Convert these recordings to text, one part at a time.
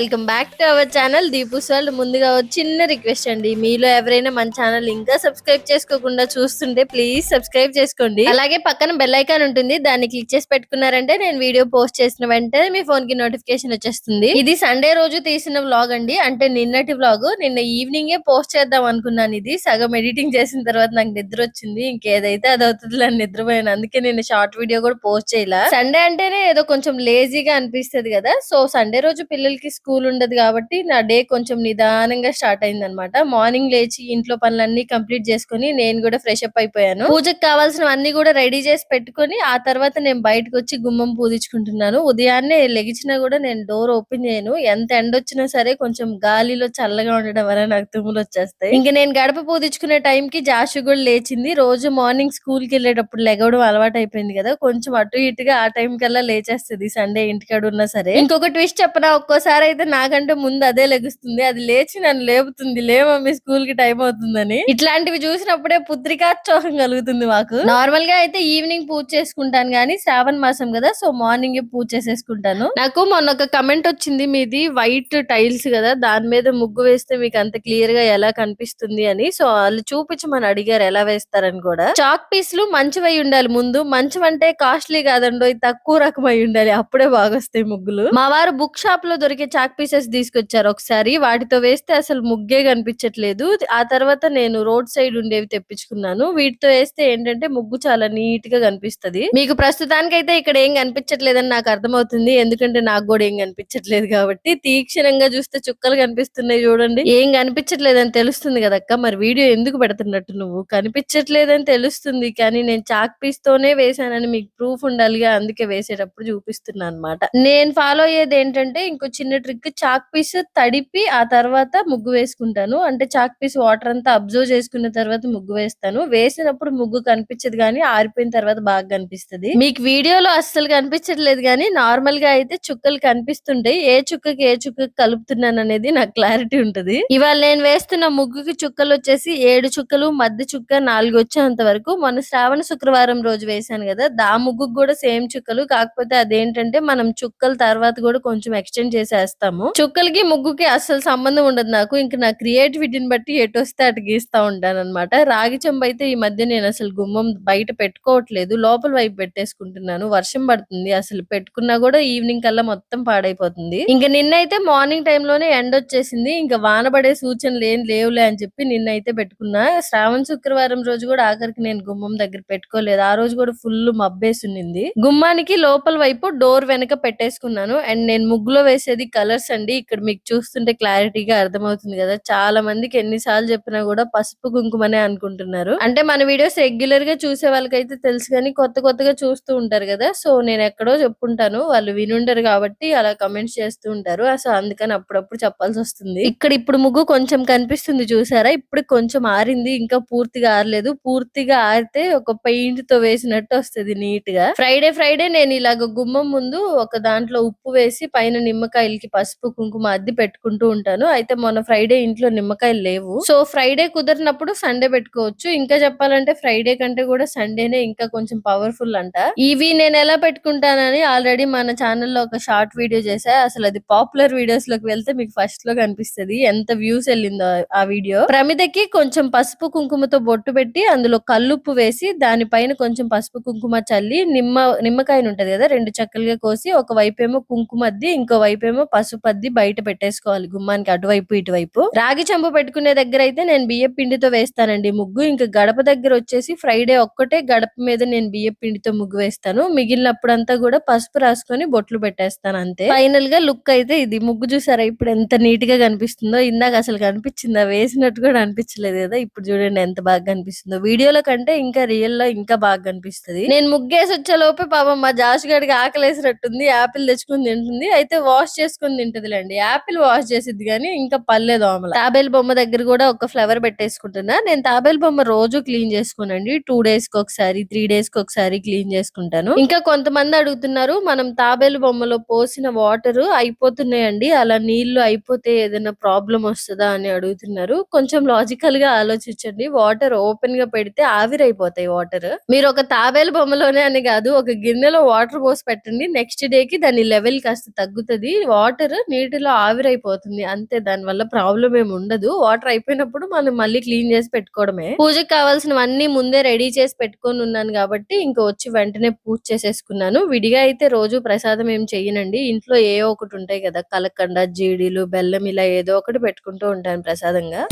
Welcome back to our channel Deepu's వాళ్ళు ముందుగా చిన్న రిక్వెస్ట్ అండి. మీలో ఎవరైనా మన ఛానల్ ఇంకా సబ్స్క్రైబ్ చేసుకోకుండా చూస్తుంటే ప్లీజ్ సబ్స్క్రైబ్ చేసుకోండి. అలాగే పక్కన బెల్ ఐకాన్ ఉంటుంది. దాన్ని క్లిక్ చేసి పెట్టుకున్నారంటే నేను వీడియో పోస్ట్ చేసిన వెంటనే మీ ఫోన్కి నోటిఫికేషన్ వచ్చేస్తుంది. ఇది సండే రోజు తీసిన వ్లాగ్ అండి. అంటే నిన్నటి వ్లాగ్ నిన్న ఈవినింగ్ ఏ పోస్ట్ చేద్దాం అనుకున్నాను ఇది. సగం ఎడిటింగ్ చేసిన తర్వాత నాకు నిద్ర వచ్చింది. ఇంకేదైతే అది అవుతుంది అని నిద్రపోయాను. అందుకే నేను షార్ట్ వీడియో కూడా పోస్ట్ చేయలే. సండే అంటేనే ఏదో కొంచెం లేజీగా అనిపిస్తది కదా. సో సండే రోజు పిల్లలకి స్కూల్ స్కూల్ ఉండదు కాబట్టి నా డే కొంచెం నిదానంగా స్టార్ట్ అయింది అనమాట మార్నింగ్ లేచి ఇంట్లో పనులన్నీ కంప్లీట్ చేసుకుని నేను కూడా ఫ్రెష్ అప్ అయిపోయాను. పూజకు కావాల్సినవన్నీ కూడా రెడీ చేసి పెట్టుకొని ఆ తర్వాత నేను బయటకు వచ్చి గుమ్మం పూజించుకుంటున్నాను. ఉదయాన్నే లెగిచినా కూడా నేను డోర్ ఓపెన్ చేయను. ఎంత ఎండ వచ్చినా సరే కొంచెం గాలిలో చల్లగా ఉండడం వల్ల నాకు తుమ్ములు వచ్చేస్తాయి. ఇంకా నేను గడప పూజించుకునే టైం కి జాషు కూడా లేచింది. రోజు మార్నింగ్ స్కూల్కి వెళ్ళేటప్పుడు లెగవడం అలవాటు అయిపోయింది కదా. కొంచెం అటు ఇటుగా ఆ టైం కల్లా లేచేస్తుంది. సండే ఇంటికాడ ఉన్నా సరే. ఇంకొక ట్విస్ట్ చెప్పనా? ఒక్కోసారి అయితే నాకంటే ముందు అదే లెగుస్తుంది. అది లేచి నన్ను లేపుతుంది. లే మమ్మీ స్కూల్కి టైం అవుతుందని. ఇట్లాంటివి చూసినప్పుడే పుత్రికాచోహం కలుగుతుంది మాకు. నార్మల్గా అయితే ఈవినింగ్ పూజ చేసుకుంటాను కానీ శ్రావణ మాసం కదా సో మార్నింగ్ పూజ చేసేసుకుంటాను. నాకు మొన్న ఒక కమెంట్ వచ్చింది మీది వైట్ టైల్స్ కదా దాని మీద ముగ్గు వేస్తే మీకు అంత క్లియర్గా ఎలా కనిపిస్తుంది అని. సో వాళ్ళు చూపించమని అడిగారు ఎలా వేస్తారని కూడా. చాక్ పీస్లు మంచివై ఉండాలి ముందు. మంచివంటే కాస్ట్లీ కాదండో ఇది తక్కువ రకం అయి ఉండాలి. అప్పుడే బాగా వస్తాయి ముగ్గులు. మా వారు బుక్ షాప్లో దొరికే చాక్ పీసెస్ తీసుకొచ్చారు ఒకసారి. వాటితో వేస్తే అసలు ముగ్గే కనిపించట్లేదు. ఆ తర్వాత నేను రోడ్ సైడ్ ఉండేవి తెప్పించుకున్నాను. వీటితో వేస్తే ఏంటంటే ముగ్గు చాలా నీట్గా కనిపిస్తది. మీకు ప్రస్తుతానికి అయితే ఇక్కడ ఏం కనిపించట్లేదని నాకు అర్థమవుతుంది. ఎందుకంటే నాకు కూడా ఏం కనిపించట్లేదు కాబట్టి. తీక్షణంగా చూస్తే చుక్కలు కనిపిస్తున్నాయి చూడండి. ఏం కనిపించట్లేదని తెలుస్తుంది కదక్క మరి వీడియో ఎందుకు పెడుతున్నట్టు నువ్వు? కనిపించట్లేదని తెలుస్తుంది కానీ నేను చాక్ పీస్ తోనే వేసానని మీకు ప్రూఫ్ ఉండాలిగా. అందుకే వేసేటప్పుడు చూపిస్తున్నాను అనమాట నేను ఫాలో అయ్యేది ఏంటంటే ఇంకో చిన్న ట్రిక్ చాక్ పీస్ తడిపి ఆ తర్వాత ముగ్గు వేసుకుంటాను. అంటే చాక్ పీస్ వాటర్ అంతా అబ్జర్వ్ చేసుకున్న తర్వాత ముగ్గు వేస్తాను. వేసినప్పుడు ముగ్గు కనిపించదు కానీ ఆరిపోయిన తర్వాత బాగా కనిపిస్తది. మీకు వీడియోలో అస్సలు కనిపించట్లేదు కానీ నార్మల్గా అయితే చుక్కలు కనిపిస్తుంటాయి. ఏ చుక్కకి ఏ చుక్కకి కలుపుతున్నాను అనేది నాకు క్లారిటీ ఉంటది. ఇవాళ నేను వేస్తున్న ముగ్గుకి చుక్కలు వచ్చేసి ఏడు చుక్కలు మధ్య చుక్క నాలుగు వచ్చేంత వరకు. మొన్న శ్రావణ శుక్రవారం రోజు వేశాను కదా దా ముగ్గుకు కూడా సేమ్ చుక్కలు. కాకపోతే అదేంటంటే మనం చుక్కల తర్వాత కూడా కొంచెం ఎక్స్టెండ్ చేస్తాము. చుక్కలకి ముగ్గుకి అసలు సంబంధం ఉండదు నాకు. ఇంకా నా క్రియేటివిటీని బట్టి ఎటు వస్తే అటు గీస్తా ఉంటాను అనమాట రాగి చెంబు అయితే ఈ మధ్య నేను అసలు గుమ్మం బయట పెట్టుకోవట్లేదు. లోపల వైపు పెట్టేసుకుంటున్నాను. వర్షం పడుతుంది. అసలు పెట్టుకున్నా కూడా ఈవినింగ్ కల్లా మొత్తం పాడైపోతుంది. ఇంకా నిన్నైతే మార్నింగ్ టైం లోనే ఎండ వచ్చేసింది. ఇంకా వాన పడే సూచనలు ఏం లేవులే అని చెప్పి నిన్నైతే పెట్టుకున్నా. శ్రావణ శుక్రవారం రోజు కూడా ఆఖరికి నేను గుమ్మం దగ్గర పెట్టుకోలేదు. ఆ రోజు కూడా ఫుల్ మబ్బేసి ఉన్నింది గుమ్మానికి లోపల వైపు డోర్ వెనక పెట్టేసుకున్నాను. అండ్ నేను ముగ్గులో వేసేది కలర్స్ అండి. ఇక్కడ మీకు చూస్తుంటే క్లారిటీగా అర్థమవుతుంది కదా. చాలా మందికి ఎన్నిసార్లు చెప్పినా కూడా పసుపు కుంకుమనే అనుకుంటున్నారు. అంటే మన వీడియోస్ రెగ్యులర్గా చూసే వాళ్ళకైతే తెలుసు కానీ కొత్త కొత్తగా చూస్తూ ఉంటారు కదా. సో నేను ఎక్కడో చెప్పుంటాను. వాళ్ళు వినుండరు కాబట్టి అలా కమెంట్స్ చేస్తూ ఉంటారు. అసలు అందుకని అప్పుడప్పుడు చెప్పాల్సి వస్తుంది. ఇక్కడ ఇప్పుడు ముగ్గు కొంచెం కనిపిస్తుంది చూసారా? ఇప్పుడు కొంచెం ఆరింది. ఇంకా పూర్తిగా ఆరలేదు. పూర్తిగా ఆరితే ఒక పెయింట్తో వేసినట్టు వస్తుంది నీట్గా. ఫ్రైడే ఫ్రైడే నేను ఇలాగ గుమ్మం ముందు ఒక దాంట్లో ఉప్పు వేసి పైన నిమ్మకాయలకి పసుపు కుంకుమ అద్ది పెట్టుకుంటూ ఉంటాను. అయితే మొన్న ఫ్రైడే ఇంట్లో నిమ్మకాయలు లేవు. సో ఫ్రైడే కుదిరినప్పుడు సండే పెట్టుకోవచ్చు. ఇంకా చెప్పాలంటే ఫ్రైడే కంటే కూడా సండేనే ఇంకా కొంచెం పవర్ఫుల్ అంట. ఇవి నేను ఎలా పెట్టుకుంటానని ఆల్రెడీ మన ఛానల్లో ఒక షార్ట్ వీడియో చేసా అసలు అది పాపులర్ వీడియోస్లోకి వెళ్తే మీకు ఫస్ట్లో కనిపిస్తది. ఎంత వ్యూస్ వెళ్ళిందో ఆ- వీడియో. ప్రమిదకి కొంచెం పసుపు కుంకుమతో బొట్టు పెట్టి అందులో కల్లుప్పు వేసి దానిపైన కొంచెం పసుపు కుంకుమ చల్లి నిమ్మ నిమ్మకాయను ఉంటది కదా రెండు చక్కలుగా కోసి ఒక వైపేమో కుంకుమ అద్ది ఇంకో వైపేమో వైపు ఏమో పసుపు అద్ది బయట పెట్టేసుకోవాలి గుమ్మానికి అటువైపు ఇటువైపు. రాగి చెంబు పెట్టుకునే దగ్గర అయితే నేను బియ్య పిండితో వేస్తానండి. ముగ్గు ఇంకా గడప దగ్గర వచ్చేసి ఫ్రైడే ఒక్కటే గడప మీద నేను బియ్య పిండితో ముగ్గు వేస్తాను. మిగిలినప్పుడంతా కూడా పసుపు రాసుకొని బొట్లు పెట్టేస్తాను అంతే. ఫైనల్గా లుక్ అయితే ఇది. ముగ్గు చూసారా? ఇప్పుడు ఎంత నీట్గా కనిపిస్తుందో. ఇందాక అసలు కనిపించిందా? వేసినట్టు కూడా అనిపించలేదు కదా. ఇప్పుడు చూడండి ఎంత బాగా కనిపిస్తుందో. వీడియోలో కంటే ఇంకా రియల్లో ఇంకా బాగా కనిపిస్తుంది. నేను ముగ్గేసి వచ్చే లోపే పాపం మా జాష్ గడికి ఆకలేసినట్టుంది. యాపిల్ తెచ్చుకుని తింటుంది. అయితే వాష్ చేసుకుని తింటదిలేండి. యాపిల్ వాష్ చేసిద్ది కానీ ఇంకా పల్లె దోమలు తాబేలు బొమ్మ దగ్గర కూడా ఒక ఫ్లవర్ పెట్టేసుకుంటున్నా. నేను తాబేలు బొమ్మ రోజు క్లీన్ చేసుకోనండి. టూ డేస్కి ఒకసారి త్రీ డేస్కి ఒకసారి క్లీన్ చేసుకుంటాను. ఇంకా కొంతమంది అడుగుతున్నారు మనం తాబేలు బొమ్మలో పోసిన వాటర్ అయిపోతున్నాయండి. అలా నీళ్ళు అయిపోతే ఏదైనా ప్రాబ్లం వస్తుందా అని అడుగుతున్నారు. కొంచెం లాజికల్గా ఆలోచించండి. వాటర్ ఓపెన్గా పెడితే ఆవిరైపోతాయి వాటర్ మీరు ఒక తాబేలు బొమ్మలోనే అని కాదు ఒక గిన్నెలో వాటర్ పోసి పెట్టండి. నెక్స్ట్ డే కి దాని లెవెల్ కాస్త తగ్గుతుంది. వాటర్ నీటిలో ఆవిరైపోతుంది. అంతే దాని వల్ల ప్రాబ్లం ఏమి ఉండదు. వాటర్ అయిపోయినప్పుడు మనం మళ్ళీ క్లీన్ చేసి పెట్టుకోవడమే. పూజకి కావాల్సినవన్నీ ముందే రెడీ చేసి పెట్టుకొని ఉన్నాను కాబట్టి ఇంకా వచ్చి వెంటనే పూజ చేసేసుకున్నాను. విడిగా అయితే రోజు ప్రసాదం ఏం చెయ్యనండి. ఇంట్లో ఏ ఒకటి ఉంటాయి కదా కలకండ జీడీలు బెల్లం ఇలా ఏదో ఒకటి పెట్టుకుంటూ ఉంటాను ప్రసాదంగా.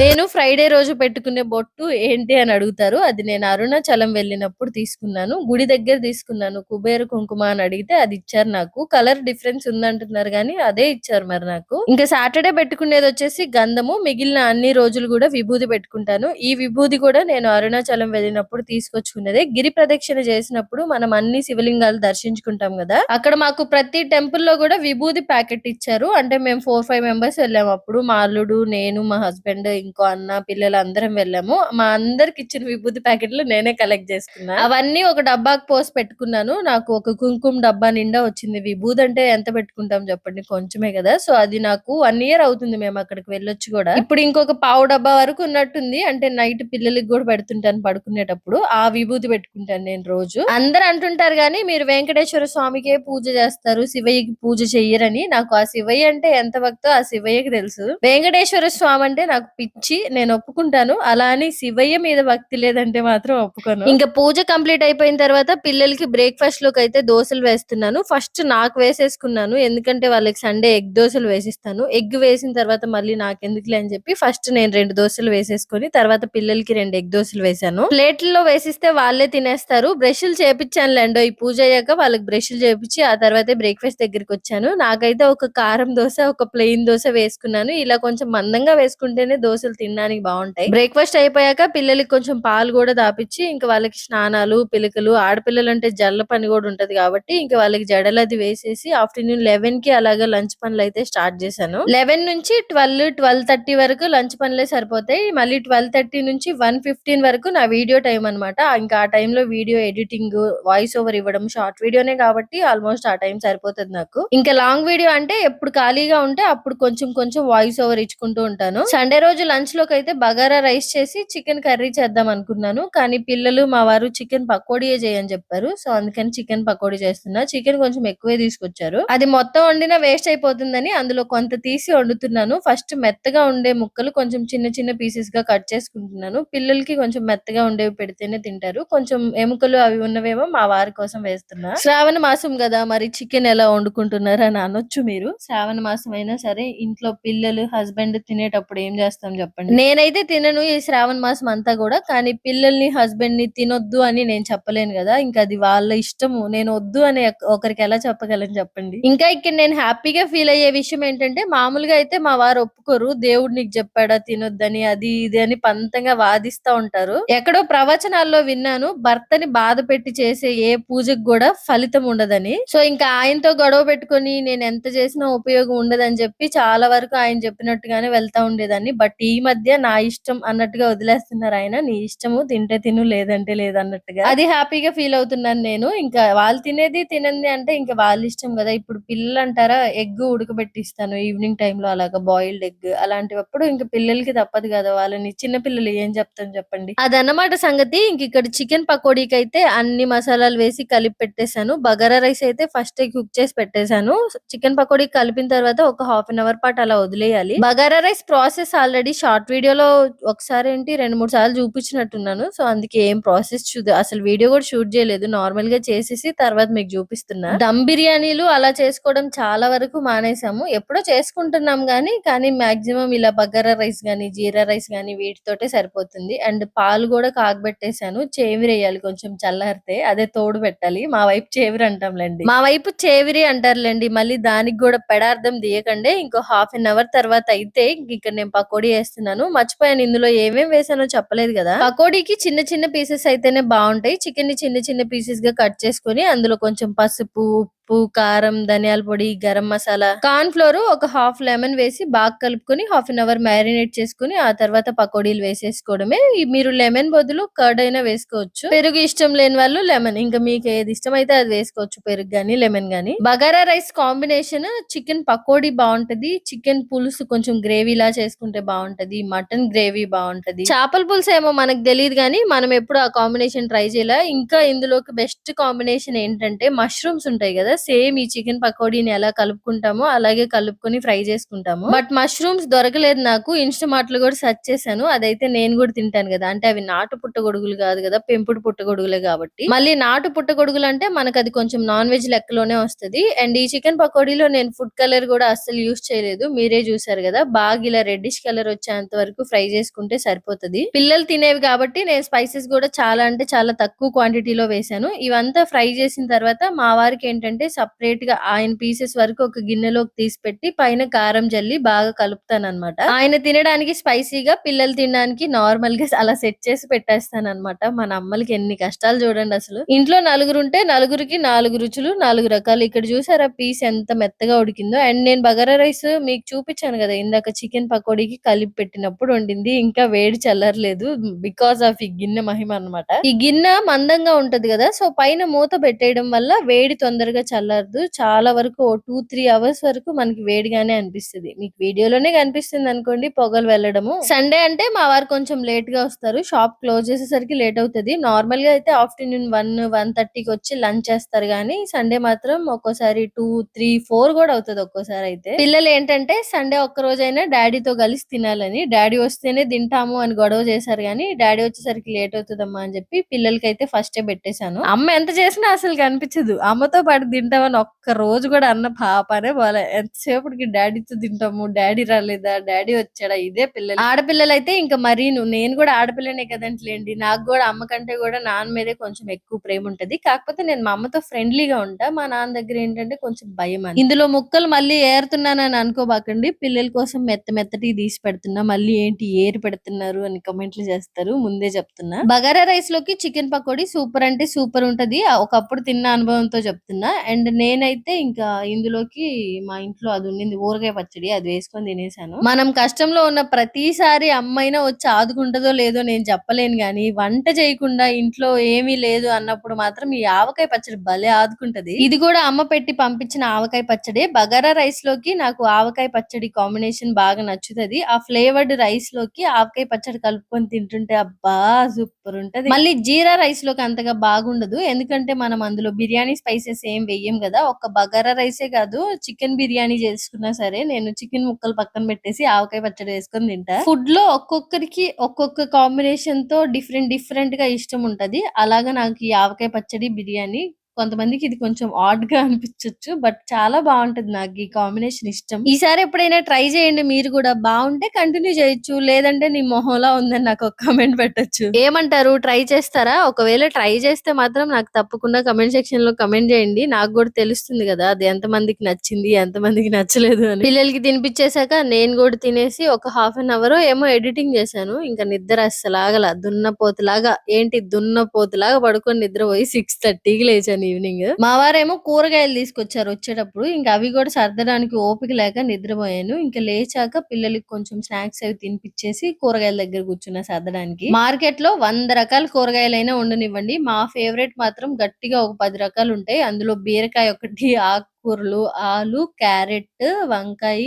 నేను ఫ్రైడే రోజు పెట్టుకునే బొట్టు ఏంటి అని అడుగుతారు. అది నేను అరుణాచలం వెళ్ళినప్పుడు తీసుకున్నాను. గుడి దగ్గర తీసుకున్నాను. కుబేర కుంకుమ అని అడిగితే అది ఇచ్చారు నాకు. కలర్ డిఫరెన్స్ ఉందంటున్నారు కానీ అదే ఇచ్చారు మరి నాకు. ఇంకా సాటర్డే పెట్టుకునేది వచ్చేసి గంధము. మిగిలిన అన్ని రోజులు కూడా విభూది పెట్టుకుంటాను. ఈ విభూది కూడా నేను అరుణాచలం వెళ్ళినప్పుడు తీసుకొచ్చుకున్నదే. గిరి ప్రదక్షిణ చేసినప్పుడు మనం అన్ని శివలింగాలు దర్శించుకుంటాం కదా. అక్కడ మాకు ప్రతి టెంపుల్లో కూడా విభూది ప్యాకెట్ ఇచ్చారు. అంటే మేము ఫోర్ ఫైవ్ మెంబర్స్ వెళ్ళాము. అప్పుడు మా అల్లుడు నేను మా హస్బెండ్ ఇంకో అన్న పిల్లలు అందరం వెళ్ళాము. మా అందరికి ఇచ్చిన విభూతి ప్యాకెట్లు నేనే కలెక్ట్ చేసుకున్నా. అవన్నీ ఒక డబ్బాకి పోసి పెట్టుకున్నాను. నాకు ఒక కుంకుమ డబ్బా నిండా వచ్చింది. విభూది అంటే ఎంత పెట్టుకుంటాం చెప్పండి? కొంచెమే కదా. సో అది నాకు వన్ ఇయర్ అవుతుంది మేము అక్కడికి వెళ్ళొచ్చు కూడా. ఇప్పుడు ఇంకొక పావు డబ్బా వరకు ఉన్నట్టుంది. అంటే నైట్ పిల్లలకి కూడా పెడుతుంటాను పడుకునేటప్పుడు. ఆ విభూతి పెట్టుకుంటాను నేను రోజు. అందరు అంటుంటారు కానీ మీరు వెంకటేశ్వర స్వామికే పూజ చేస్తారు. శివయ్యకి పూజ చెయ్యరని. నాకు ఆ శివయ్య అంటే ఎంత భక్తో ఆ శివయ్యకి తెలుసు. వెంకటేశ్వర స్వామి అంటే నాకు ఇచ్చి నేను ఒప్పుకుంటాను. అలా అని శివయ్య మీద భక్తి లేదంటే మాత్రం ఒప్పుకోను. ఇంకా పూజ కంప్లీట్ అయిపోయిన తర్వాత పిల్లలకి బ్రేక్ఫాస్ట్లోకి అయితే దోశలు వేస్తున్నాను. ఫస్ట్ నాకు వేసేసుకున్నాను. ఎందుకంటే వాళ్ళకి సండే ఎగ్ దోశలు వేసిస్తాను. ఎగ్ వేసిన తర్వాత మళ్ళీ నాకు ఎందుకులే అని చెప్పి ఫస్ట్ నేను రెండు దోశలు వేసేసుకొని తర్వాత పిల్లలకి రెండు ఎగ్ దోశలు వేసాను ప్లేట్లలో వేసిస్తే వాళ్ళే తినేస్తారు. బ్రష్లు చేపించాను లేండో ఈ పూజ అయ్యాక వాళ్ళకి బ్రష్లు చేపించి ఆ తర్వాత బ్రేక్ఫాస్ట్ దగ్గరికి వచ్చాను. నాకైతే ఒక కారం దోశ ఒక ప్లెయిన్ దోశ వేసుకున్నాను. ఇలా కొంచెం మందంగా వేసుకుంటేనే దోశలు తినడానికి బాగుంటాయి. బ్రేక్ఫాస్ట్ అయిపోయాక పిల్లలకి కొంచెం పాలు కూడా దాపిచ్చి ఇంకా వాళ్ళకి స్నానాలు పిలకలు ఆడపిల్లలు అంటే జల్ల పని కూడా ఉంటది కాబట్టి ఇంకా వాళ్ళకి జడలు అది వేసేసి ఆఫ్టర్నూన్ లెవెన్కి అలాగే లంచ్ పనులు అయితే స్టార్ట్ చేశాను. లెవెన్ నుంచి ట్వెల్వ్ ట్వెల్వ్ థర్టీ వరకు లంచ్ పనులే సరిపోతాయి. మళ్ళీ ట్వెల్వ్ థర్టీ నుంచి వన్ ఫిఫ్టీన్ వరకు నా వీడియో టైం అన్నమాట. ఇంకా ఆ టైంలో వీడియో ఎడిటింగ్ వాయిస్ ఓవర్ ఇవ్వడం షార్ట్ వీడియోనే కాబట్టి ఆల్మోస్ట్ ఆ టైం సరిపోతుంది నాకు. ఇంకా లాంగ్ వీడియో అంటే ఎప్పుడు ఖాళీగా ఉంటే అప్పుడు కొంచెం కొంచెం వాయిస్ ఓవర్ ఇచ్చుకుంటూ ఉంటాను. సండే రోజు లంచ్లోకి అయితే బగారా రైస్ చేసి చికెన్ కర్రీ చేద్దాం అనుకున్నాను. కానీ పిల్లలు మా వారు చికెన్ పకోడీయే చేయని చెప్పారు. సో అందుకని చికెన్ పకోడీ చేస్తున్నా. చికెన్ కొంచెం ఎక్కువే తీసుకొచ్చారు. అది మొత్తం వండినా వేస్ట్ అయిపోతుందని అందులో కొంత తీసి వండుతున్నాను. ఫస్ట్ మెత్తగా ఉండే ముక్కలు కొంచెం చిన్న చిన్న పీసెస్గా కట్ చేసుకుంటున్నాను. పిల్లలకి కొంచెం మెత్తగా ఉండేవి పెడితేనే తింటారు. కొంచెం ఎముకలు అవి ఉన్నవేమో మా వారి కోసం వేస్తున్నా. శ్రావణ మాసం కదా మరి చికెన్ ఎలా వండుకుంటున్నారు అని అనొచ్చు మీరు. శ్రావణ మాసం అయినా సరే ఇంట్లో పిల్లలు హస్బెండ్ తినేటప్పుడు ఏం చేస్తాం చెప్పండి. నేనైతే తినను ఈ శ్రావణ మాసం అంతా కూడా కానీ పిల్లల్ని హస్బెండ్ని తినొద్దు అని నేను చెప్పలేను కదా. ఇంకా అది వాళ్ళ ఇష్టము. నేను వద్దు అని ఒకరికి ఎలా చెప్పగలను చెప్పండి? ఇంకా ఇక్కడ నేను హ్యాపీగా ఫీల్ అయ్యే విషయం ఏంటంటే మామూలుగా అయితే మా వారు ఒప్పుకోరు. దేవుడు నీకు చెప్పాడా తినొద్దని అది ఇది అని పంతంగా వాదిస్తా ఉంటారు. ఎక్కడో ప్రవచనాల్లో విన్నాను భర్తని బాధ పెట్టి చేసే ఏ పూజకు కూడా ఫలితం ఉండదని. సో ఇంకా ఆయనతో గొడవ పెట్టుకొని నేను ఎంత చేసినా ఉపయోగం ఉండదని చెప్పి చాలా వరకు ఆయన చెప్పినట్టుగానే వెళ్తా ఉండేదాన్ని. బట్ ఈ ఈ మధ్య నా ఇష్టం అన్నట్టుగా వదిలేస్తున్నారు ఆయన. నీ ఇష్టము తింటే తిను లేదంటే లేదన్నట్టుగా అది హ్యాపీగా ఫీల్ అవుతున్నాను నేను. ఇంకా వాళ్ళు తినేది తినంది అంటే ఇంకా వాళ్ళ ఇష్టం కదా. ఇప్పుడు పిల్లలు అంటారా ఎగ్ ఉడకబెట్టిస్తాను ఈవినింగ్ టైంలో అలాగా బాయిల్డ్ ఎగ్ అలాంటివప్పుడు ఇంకా పిల్లలకి తప్పదు కదా. వాళ్ళని చిన్న పిల్లలు ఏం చెప్తాను చెప్పండి. అదన్నమాట సంగతి. ఇంక ఇక్కడ చికెన్ పకోడీకి అయితే అన్ని మసాలాలు వేసి కలిపి పెట్టేశాను. బగారా రైస్ అయితే ఫస్ట్ కుక్ చేసి పెట్టేశాను. చికెన్ పకోడీ కలిపిన తర్వాత ఒక హాఫ్ అన్ అవర్ పాటు అలా వదిలేయాలి. Bagara rice process already short వీడియోలో ఒకసారి ఏంటి రెండు మూడు సార్లు చూపించినట్టున్నాను. సో అందుకే ఏం ప్రాసెస్ చూద్దాం అసలు వీడియో కూడా షూట్ చేయలేదు. నార్మల్గా చేసేసి తర్వాత మీకు చూపిస్తున్నా. దమ్ బిర్యానీలు అలా చేసుకోవడం చాలా వరకు మానేసాము. ఎప్పుడో చేసుకుంటున్నాం గానీ కానీ మాక్సిమం ఇలా బగారా రైస్ గానీ జీరా రైస్ గానీ వీటితోటే సరిపోతుంది. అండ్ పాలు కూడా కాగబెట్టేశాను చేవిరి వేయాలి కొంచెం చల్లారితే అదే తోడు పెట్టాలి. మా వైపు చేవిరి అంటాంలేండి. మా వైపు చేవిరి అంటారులేండి. మళ్ళీ దానికి కూడా పెడార్థం తీయకండి. ఇంకో హాఫ్ అన్ అవర్ తర్వాత అయితే ఇంక ఇక్కడ నేను పకోడీ వేస్తున్నాను మర్చిపోయాను. ఇందులో ఏమేం వేసానో చెప్పలేదు కదా. పకోడీకి చిన్న చిన్న పీసెస్ అయితేనే బాగుంటాయి. చికెన్ని చిన్న చిన్న పీసెస్గా కట్ చేసుకొని అందులో కొంచెం పసుపు ఉప్పు కారం ధనియాల పొడి గరం మసాలా కార్న్ ఫ్లోర్ ఒక హాఫ్ లెమన్ వేసి బాగా కలుపుకొని హాఫ్ అన్ అవర్ మ్యారినేట్ చేసుకుని ఆ తర్వాత పకోడీలు వేసేసుకోవడమే. మీరు లెమన్ బదులు కర్డ్ అయినా వేసుకోవచ్చు. పెరుగు ఇష్టం లేని వాళ్ళు లెమన్ ఇంకా మీకు ఏది ఇష్టం అయితే అది వేసుకోవచ్చు. పెరుగు గానీ లెమన్ గానీ. Bagara rice combination chicken pakodi బాగుంటది. చికెన్ పులుసు కొంచెం గ్రేవీ లా చేసుకుంటే బాగుంటది. మటన్ గ్రేవీ బాగుంటది. చేపల పులుసు ఏమో మనకు తెలియదు కానీ మనం ఎప్పుడు ఆ కాంబినేషన్ ట్రై చేయలే. ఇంకా ఇందులోకి బెస్ట్ కాంబినేషన్ ఏంటంటే మష్రూమ్స్ ఉంటాయి కదా సేమ్ ఈ చికెన్ పకోడీని ఎలా కలుపుకుంటామో అలాగే కలుపుకొని ఫ్రై చేసుకుంటాము. బట్ మష్రూమ్స్ దొరకలేదు నాకు ఇన్స్టమార్ట్లో కూడా సెర్చ్ చేశాను. అదైతే నేను కూడా తింటాను కదా. అంటే అవి నాటు పుట్టగొడుగులు కాదు కదా పెంపుడు పుట్టగొడుగులే కాబట్టి. మళ్ళీ నాటు పుట్టగొడుగులు అంటే మనకు అది కొంచెం నాన్ వెజ్ లెక్కలోనే వస్తది. అండ్ ఈ చికెన్ పకోడీలో నేను ఫుడ్ కలర్ కూడా అస్సలు యూస్ చేయలేదు. మీరే చూసారు కదా బాగా ఇలా రెడ్డిష్ కలర్ వచ్చేంత వరకు ఫ్రై చేసుకుంటే సరిపోతది. పిల్లలు తినేవి కాబట్టి నేను స్పైసెస్ కూడా చాలా అంటే చాలా తక్కువ క్వాంటిటీలో వేశాను. ఇవంతా ఫ్రై చేసిన తర్వాత మా వారికి ఏంటంటే సపరేట్గా ఆయన పీసెస్ వరకు ఒక గిన్నెలోకి తీసి పెట్టి పైన కారం జల్లి బాగా కలుపుతాను అనమాట ఆయన తినడానికి స్పైసీగా పిల్లలు తినడానికి నార్మల్గా అలా సెట్ చేసి పెట్టేస్తాను అనమాట మన అమ్మలకి ఎన్ని కష్టాలు చూడండి అసలు. ఇంట్లో నలుగురు ఉంటే నలుగురికి నాలుగు రుచులు నాలుగు రకాలు. ఇక్కడ చూసారా పీస్ ఎంత మెత్తగా ఉడికిందో. అండ్ నేను బగారా రైస్ మీకు చూపించాను కదా ఇందాక చికెన్ పకోడీకి కలిపి పెట్టినప్పుడు వండింది. ఇంకా వేడి చల్లర్లేదు బికాస్ ఆఫ్ ఈ గిన్నె మహిమ అన్నమాట. ఈ గిన్నె మందంగా ఉంటది కదా సో పైన మూత పెట్టేయడం వల్ల వేడి తొందరగా చల్లరదు. చాలా వరకు టూ త్రీ అవర్స్ వరకు మనకి వేడిగానే అనిపిస్తుంది. మీకు వీడియోలోనే కనిపిస్తుంది అనుకోండి పొగలు వెళ్ళడము. సండే అంటే మా వారు కొంచెం లేట్గా వస్తారు. షాప్ క్లోజ్ చేసేసరికి లేట్ అవుతుంది. నార్మల్గా అయితే ఆఫ్టర్నూన్ వన్ వన్ థర్టీకి వచ్చి లంచ్ చేస్తారు కానీ సండే మాత్రం ఒక్కోసారి టూ త్రీ ఫోర్ కూడా అవుతుంది ఒక్కోసారి అయితే. పిల్లలు ఏంటంటే సండే ఒక్క రోజైనా డాడీతో కలిసి తినాలని డాడీ వస్తేనే తింటాము అని గొడవ చేశారు కానీ డాడీ వచ్చేసరికి లేట్ అవుతుందమ్మా అని చెప్పి పిల్లలకి అయితే ఫస్ట్ పెట్టేశాను. అమ్మ ఎంత చేసినా అసలు కనిపించదు. అమ్మతో పాటు తింటామని ఒక్క రోజు కూడా అన్న పాపనే పోలే. ఎంతసేపటికి డాడీతో తింటాము? డాడీ రాలేదా? డాడీ వచ్చాడా? ఇదే పిల్లలు. ఆడపిల్లలు అయితే ఇంకా మరీ నేను కూడా ఆడపిల్లనే కదంటలేండి. నాకు కూడా అమ్మ కంటే కూడా నాన్న మీదే కొంచెం ఎక్కువ ప్రేమ ఉంటది. కాకపోతే నేను మా అమ్మతో ఫ్రెండ్లీగా ఉంటా. మా నాన్న దగ్గర ఏంటంటే కొంచెం భయం అని. ఇందులో ముక్కలు మళ్ళీ ఏరుతున్నానని అనుకోబాకండి. పిల్లల కోసం మెత్త మెత్తటి తీసి పెడుతున్నా. మళ్ళీ ఏంటి ఏరి పెడుతున్నారు అని కమెంట్లు చేస్తారు. ముందే చెప్తున్నా. బగారా రైస్లోకి చికెన్ పకోడీ సూపర్ అంటే సూపర్ ఉంటది. ఒకప్పుడు తిన్న అనుభవంతో చెప్తున్నా. అండ్ నేనైతే ఇంకా ఇందులోకి మా ఇంట్లో అది ఉండింది ఊరగాయ పచ్చడి అది వేసుకొని తినేసాను. మనం కష్టంలో ఉన్న ప్రతిసారి అమ్మైనా వచ్చి ఆదుకుంటదో లేదో నేను చెప్పలేను గాని వంట చేయకుండా ఇంట్లో ఏమీ లేదు అన్నప్పుడు మాత్రం ఈ ఆవకాయ పచ్చడి భలే ఆదుకుంటది. ఇది కూడా అమ్మ పెట్టి పంపించిన ఆవకాయ పచ్చడి. బగారా రైస్లోకి నాకు ఆవకాయ పచ్చడి కాంబినేషన్ బాగా నచ్చుతుంది. ఆ ఫ్లేవర్డ్ రైస్లోకి ఆవకాయ పచ్చడి కలుపుకొని తింటుంటే అబ్బా సూపర్ ఉంటది. మళ్ళీ జీరా రైస్లోకి అంతగా బాగుండదు. ఎందుకంటే మనం అందులో బిర్యానీ స్పైసెస్ ఏం చెయ్యం కదా. ఒక బగారా రైసే కాదు చికెన్ బిర్యానీ చేసుకున్నా సరే నేను చికెన్ ముక్కలు పక్కన పెట్టేసి ఆవకాయ పచ్చడి వేసుకొని తింటా. ఫుడ్లో ఒక్కొక్కరికి ఒక్కొక్క కాంబినేషన్తో డిఫరెంట్ డిఫరెంట్గా ఇష్టం ఉంటది. అలాగా నాకు ఈ ఆవకాయ పచ్చడి బిర్యానీ కొంతమందికి ఇది కొంచెం ఆడ్గా అనిపించొచ్చు బట్ చాలా బాగుంటది నాకు ఈ కాంబినేషన్ ఇష్టం. ఈసారి ఎప్పుడైనా ట్రై చేయండి మీరు కూడా బాగుంటే కంటిన్యూ చేయొచ్చు లేదంటే నీ మొహంలా ఉందని నాకు ఒక కమెంట్ పెట్టచ్చు. ఏమంటారు? ట్రై చేస్తారా? ఒకవేళ ట్రై చేస్తే మాత్రం నాకు తప్పకుండా కమెంట్ సెక్షన్లో కమెంట్ చేయండి. నాకు కూడా తెలుస్తుంది కదా అది ఎంత మందికి నచ్చింది ఎంత మందికి నచ్చలేదు అని. పిల్లలకి తినిపించేశాక నేను కూడా తినేసి ఒక హాఫ్ అన్ అవర్ ఏమో ఎడిటింగ్ చేశాను. ఇంకా నిద్ర అస్సలు ఆగల. దున్నపోతులాగా ఏంటి దున్నపోతులాగా పడుకొని నిద్ర పోయి సిక్స్ థర్టీకి లేచాను. సర్దాను ఈవినింగ్ మా వారేమో కూరగాయలు తీసుకొచ్చారు వచ్చేటప్పుడు. ఇంకా అవి కూడా సర్దడానికి ఓపిక లేక నిద్రపోయాను. ఇంకా లేచాక పిల్లలకి కొంచెం స్నాక్స్ అవి తినిపించేసి కూరగాయల దగ్గర కూర్చున్నా సర్దడానికి. మార్కెట్లో వంద రకాల కూరగాయలైనా ఉండనివ్వండి. మా ఫేవరెట్ మాత్రం గట్టిగా ఒక పది రకాలు ఉంటాయి. అందులో బీరకాయ ఒకటి ఆకుకూరలు ఆలు క్యారెట్ వంకాయ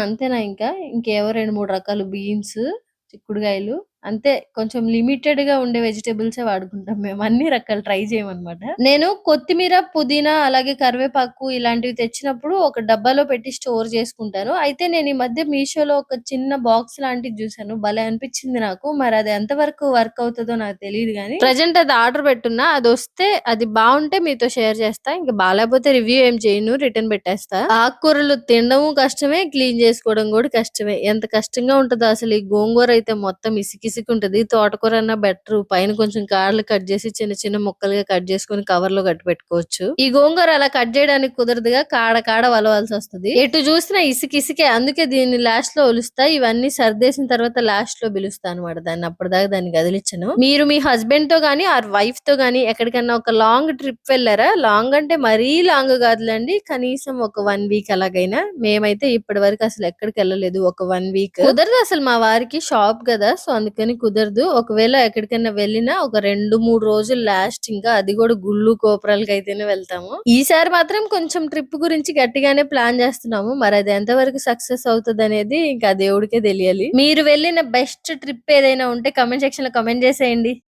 అంతేనా ఇంకా? ఇంకేవో రెండు మూడు రకాలు బీన్స్ చిక్కుడుకాయలు. అంతే కొంచెం లిమిటెడ్గా ఉండే వెజిటేబుల్స్ వాడుకుంటాం మేము. అన్ని రకాలు ట్రై చేయమన్నమాట. నేను కొత్తిమీర పుదీనా అలాగే కరివేపాకు ఇలాంటివి తెచ్చినప్పుడు ఒక డబ్బాలో పెట్టి స్టోర్ చేసుకుంటాను. అయితే నేను ఈ మధ్య మీషోలో ఒక చిన్న బాక్స్ లాంటిది చూసాను భలే అనిపించింది నాకు. మరి అది ఎంతవరకు వర్క్ అవుతుందో నాకు తెలియదు కానీ. ప్రజెంట్ అది ఆర్డర్ పెట్టున్నా. అది వస్తే అది బాగుంటే మీతో షేర్ చేస్తా. ఇంకా బాగాలేకపోతే రివ్యూ ఏం చేయను. రిటర్న్ పెట్టేస్తా. ఆకుకూరలు తినడం కష్టమే. క్లీన్ చేసుకోవడం కూడా కష్టమే. ఎంత కష్టంగా ఉంటుందో అసలు ఈ గోంగూర అయితే మొత్తం ఇసికి ఇసుకు తోటకూర అన్న బెటర్. పైన కొంచెం కాడలు కట్ చేసి చిన్న చిన్న ముక్కలుగా కట్ చేసుకుని కవర్లో కట్టి పెట్టుకోవచ్చు. ఈ గోంగూర అలా కట్ చేయడానికి కుదరదుగా. కాడ కాడ వలవాల్సి వస్తుంది. ఎటు చూసినా ఇసుక ఇసుకే. అందుకే దీన్ని లాస్ట్లో ఒలుస్తా. ఇవన్నీ సర్దేసిన తర్వాత లాస్ట్లో పిలుస్తా అనమాట దాన్ని అప్పటిదాకా దాన్ని కదిలించను. మీరు మీ హస్బెండ్తో గానీ ఆర్ వైఫ్తో గానీ ఎక్కడికైనా ఒక లాంగ్ ట్రిప్ వెళ్ళారా? లాంగ్ అంటే మరీ లాంగ్ కాదులేండి. కనీసం ఒక వన్ వీక్ అలాగైనా. మేమైతే ఇప్పటి వరకు అసలు ఎక్కడికి వెళ్ళలేదు. ఒక వన్ వీక్ కుదరదు అసలు మా వారికి షాప్ కదా. సో అందుకని కుదరదు. ఒకవేళ ఎక్కడికైనా వెళ్ళినా ఒక రెండు మూడు రోజులు లాస్ట్ ఇంకా అది కూడా గుళ్ళు కోపురాలకి అయితేనే వెళ్తాము. ఈసారి మాత్రం కొంచెం ట్రిప్ గురించి గట్టిగానే ప్లాన్ చేస్తున్నాము. మరి అది ఎంతవరకు సక్సెస్ అవుతుంది అనేది ఇంకా దేవుడికే తెలియాలి. మీరు వెళ్ళిన బెస్ట్ ట్రిప్ ఏదైనా ఉంటే కమెంట్ సెక్షన్లో కమెంట్ చేసేయండి.